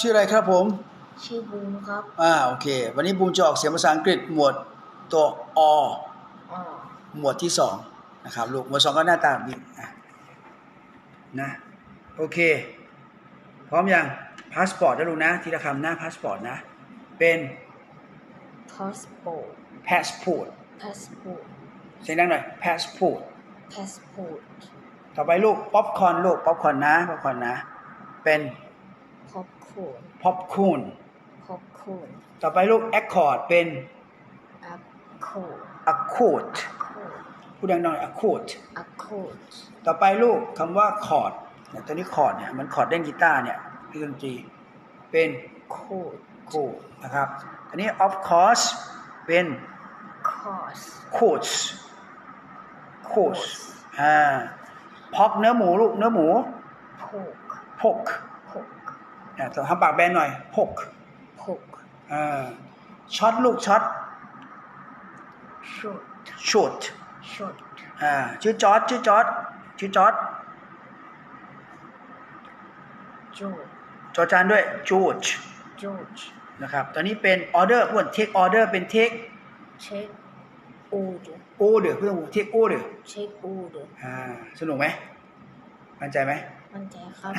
ชื่ออะไรครับผม ชื่อบูมครับอ่าโอเค วันนี้บูมจะออกเสียงภาษาอังกฤษหมวดตัวออ๋อหมวดที่สองนะครับลูกหมวดสองก็หน้าตาแบบนี้อะนะโอเค พร้อมยังพาสปอร์ตนะลูกนะ ทีละคำหน้าพาสปอร์ตนะ เป็น passport passport passport เสียงดังหน่อย passport passport ต่อไปลูกป๊อปคอร์นลูกป๊อปคอร์นนะป๊อปคอร์นนะ เป็น popcorn ป๊อปคูน popcorn ต่อไปลูก accord เป็น apple accord accord พูดดังหน่อย accord accord ต่อไปลูกคำว่าคอร์ดเนี่ยตัวนี้คอร์ดเนี่ยเหมันคอร์ดเล่นกีตาร์เนี่ยที่ดนตรีเป็น chord คู่นะครับอันนี้ of course เป็น course course course อ่าพอกเนื้อหมูลูกเนื้อหมู pork pork pork อ่าตัว ทำปากแบนหน่อย pork pork อ่าช็อตลูกช็อต short short short อ่าชื่อจอร์ดชื่อจอร์ดชื่อจอร์ด george จอจานด้วย George george นะครับ ตอนนี้เป็น order พวก take order เป็น take check order order เพื่อน take order check order อ่าสนุกไหมมั่นใจไหมมั่นใจครับ